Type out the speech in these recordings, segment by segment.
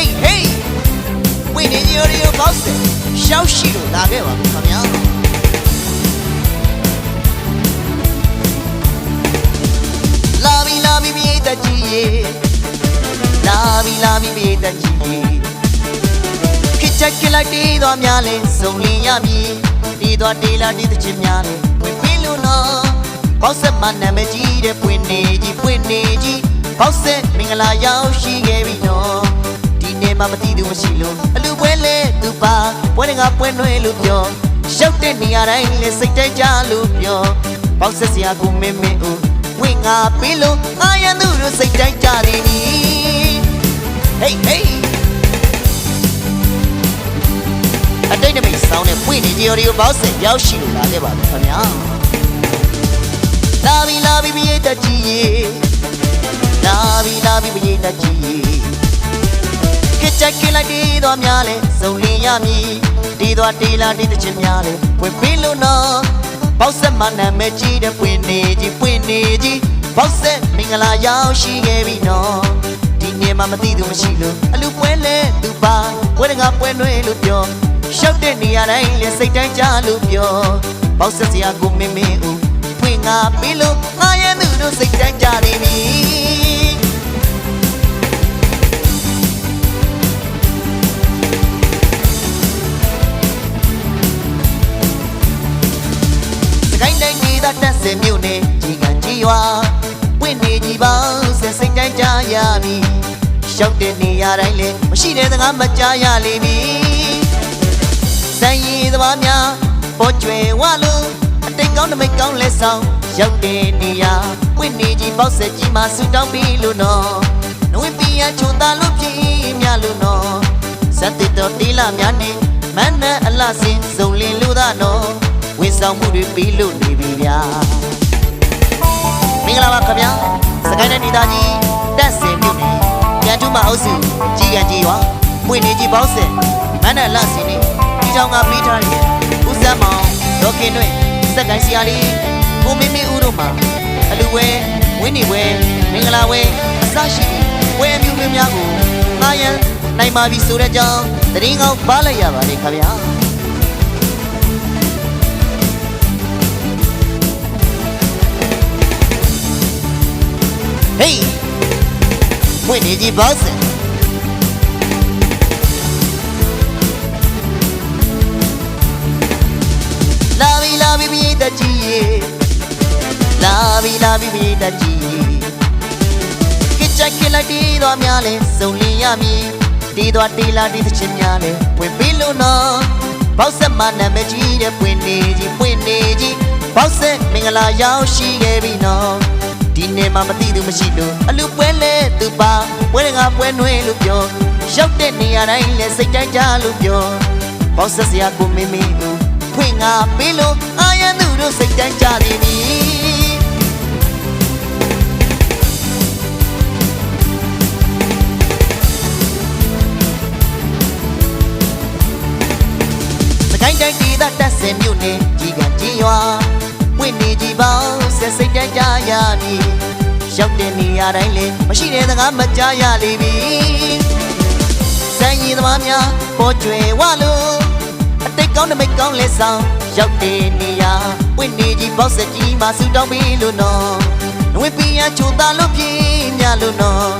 Hey hey ဝိနေကြီးရိုးဘောက်စရှောက်ရှိလို့လာခဲ့ပါဘူးခင်ဗျာလာပြီလာပြီမြေတကြီးရေလာပြီလာပြီမြေတကြီးရေခစ်ချက်ခစ်လိုက်တီးသွားများလဲစုံလင်ရမည်တီးသွားတေးလာတီးတဲ့ချင်းများလဲဝင်ပြီလို့နော်ဘောက်ဆက်မနာမည်ကြီးတဲ့ပွင့်နေကြီးပွင့်နေကြီးဘောက်ဆက်မင်္ဂလာရောက်ရှိခဲ့ပြီနော်ဒီနေ့ မှမသိသူမရှိလို့အလူပွဲလဲသူပါပွဲတွေကပွဲနွဲလို့ပြောရှောက်တဲ့နေရာတိုင်းလဲစိတ်တိုက်ကြလို့ပြောပေါက်ဆက်စရာကိုမင်းမင်းဦးဝင့်ငါပြီးလို့ငါရန်သူတို့စိတ်တိုက်ကြတယ်နီ Hey hey အတိတ်နမိတ်ဆောင်းနဲ့ပွင့်နေကြရီကိုပေါက်ဆက်ရောက်ရှိလို့လာခဲ့ပါပြီခင်ဗျာလာပြီလာပြီမြေတကြီး ကကြက်ကလိုက်တီးတော်များလဲစုံလင်ရမည်တီးတော်တီးလာတီးတဲ့ချင်းများလဲဝင်ပြီးလို့နော်ပေါက်ဆက်မနာမည်ကြီးတဲ့ပွင့်နေကြီးပွင့်နေကြီးပေါက်ဆက်မင်္ဂလာရောက်ရှိခဲ့ပြီနော်ဒီနေ့မှမသိသူမရှိလို့အလူပွဲလဲသူပါပွဲတကပွဲနွဲလို့ပြောရှောက်တဲ့နေရာတိုင်းလဲစိတ်တိုင်းကြလို့ပြောပေါက်ဆက်စရာကိုမင်းမင်းဦးဖွင့်ငါပြီးလို့ငါရဲ့သူတို့စိတ်တိုင်းကြနေပြီ ကိုင်းတိုင်းဒေသတက်စင်မြို့နယ်ကြီးကကြီးရွာဝင့်နေကြီးပေါင်းဆက်စိတ်တိုင်းကြရပြီရှောက်တဲ့နေရာတိုင်းလဲမရှိတဲ့စကားမကြားရလိမ့်မည်စံရည်သမားများပေါ်ကျွယ်ဝလို့အတိတ်ကောင်းနမိတ်ကောင်းလဲဆောင်ရောက်တဲ့နေရာဝင့်နေကြီးပေါက်ဆက်ကြီးမှာဆူတောင်းပြီးလို့နော်နဝိပီယချုံသားလို့ပြင်းမြလို့နော်စက်တစ်တော်တီလာများနဲ့မန်းနဲ့အလှစင်စုံလင်လို့သာနော် ဝန်ဆောင်မှုတွေပြီးလို့နေပြီဗျာမင်္ဂလာပါခင်ဗျာစကိုင်းတိုင်းဒေသကြီးတက်စင်မြို့နယ်ပြန်ထူးမအုပ်စုကြီးကကြီးရွာပွင့်နေကြီးပေါင်းစင်မန္တလစင်နေဒီကြောင်ကပြီးထားတဲ့ဦးစမ်းမောင်ဒေါခင်တွင်စက်ကိုင်းဆရာလေးကိုမင်းမင်းဦးတို့မှာအလူဝဲဝင်းနေဝဲမင်္ဂလာဝဲအစရှိတဲ့ဝဲအမျိုးမျိုးများကိုငားရန်နိုင်ပါပြီဆိုတဲ့ကြောင်းတရင်ကောင်းပါလိုက်ရပါတယ်ခင်ဗျာ ဖွင့်နေကြီးဘောက်စင်လာပြီလာပြီမြေတကြီးရေလာပြီလာပြီမြေတကြီးရေကကြက်ကလိုက်တီးတော်များလဲစုံလင်ရမည်တီးတော်တီးလာတီးသချင်းများလဲဖွင့်ပြီးလို့နော်ဘောက်ဆက်မနာမည်ကြီးတဲ့ဖွင့်နေကြီးဖွင့်နေကြီးဘောက်ဆက်မင်္ဂလာရောက်ရှိခဲ့ပြီနော် ဒီနေ့မှမသိသူမရှိလို့အလူပွဲလဲသူပါပွဲကပွဲနွဲလို့ပြောရောက်တဲ့နေရာတိုင်းလဲစိတ်တိုင်းကြလို့ပြောဘောက်ဆက်စရာကိုမင်းမင်းဦးဖွင့်ငါပေးလို့အာရန်သူတို့စိတ်တိုင်းကြနေပြီစကိုင်းတိုင်းဒေသတက်စင်မြို့နယ်ကြီးကကြီးရွာ ဝင့်နေကြည်ပေါင်းဆက်စိတ်တိုင်းကြရမည်ရောက်တဲ့နေရာတိုင်းလေမရှိတဲ့စကားမကြားရလိမ့်မည်စံရည်သမားများပေါ်ကျွယ်ဝလို့အတိတ်ကောင်းနမိတ်ကောင်းလဲဆောင်ရောက်တဲ့နေရာဝင့်နေကြည်ပေါင်းဆက်ကြီးမှာဆူတောင်းပြီးလို့နော်ဝင့်ပီယချိုသားလို့ပြင်းများလို့နော်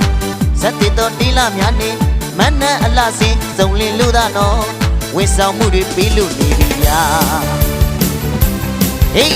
ဇက်တေတော်တီလာများနေမန်းနဲ့အလှစင်စုံလင်လို့သာနော်ဝင့်ဆောင်မှုတွေပြီးလို့နေပြီဗျာ Hey